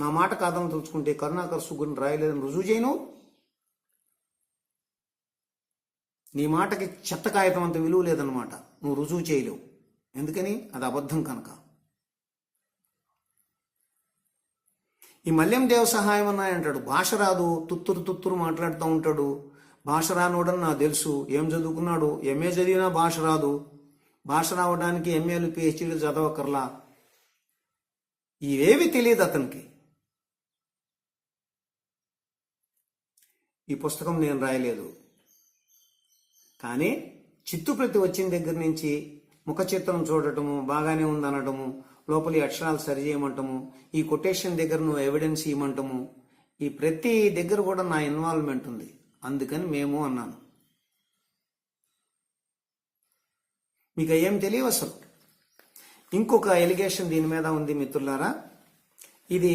నా మాట కాదని తలుచుకుంటే కరుణాకర్ సుగ్గుని రాయలేదని రుజువు చేయను. నీ మాటకి చెత్త కాగితం అంత విలువ లేదన్నమాట. నువ్వు రుజువు చేయలేవు. ఎందుకని? అది అబద్ధం కనుక. ఈ మల్యం దేవ సహాయం అన్నాయి అంటాడు. భాష రాదు. తుత్తురు తుత్తురు మాట్లాడుతూ ఉంటాడు. భాష రానోడని నాకు తెలుసు. ఏం చదువుకున్నాడు? ఎంఏ చదివినా భాష రాదు. భాష రావడానికి ఎంఏలు పిహెచ్డీలు చదవకర్లా ఇవేవి తెలియదు అతనికి. ఈ పుస్తకం నేను రాయలేదు. కానీ చిత్తుప్రతి వచ్చిన దగ్గర నుంచి ముఖ చిత్రం చూడటము బాగానే ఉందనటము లోపలి అక్షరాలు సరి చేయమంటము ఈ కొటేషన్ దగ్గర నువ్వు ఎవిడెన్స్ ఇవ్వమంటము ఈ ప్రతి దగ్గర కూడా నా ఇన్వాల్వ్మెంట్ ఉంది. అందుకని మేము అన్నాను. మీకు ఏం తెలియవు అసలు? ఇంకొక ఎలిగేషన్ దీని మీద ఉంది మిత్రులారా. ఇది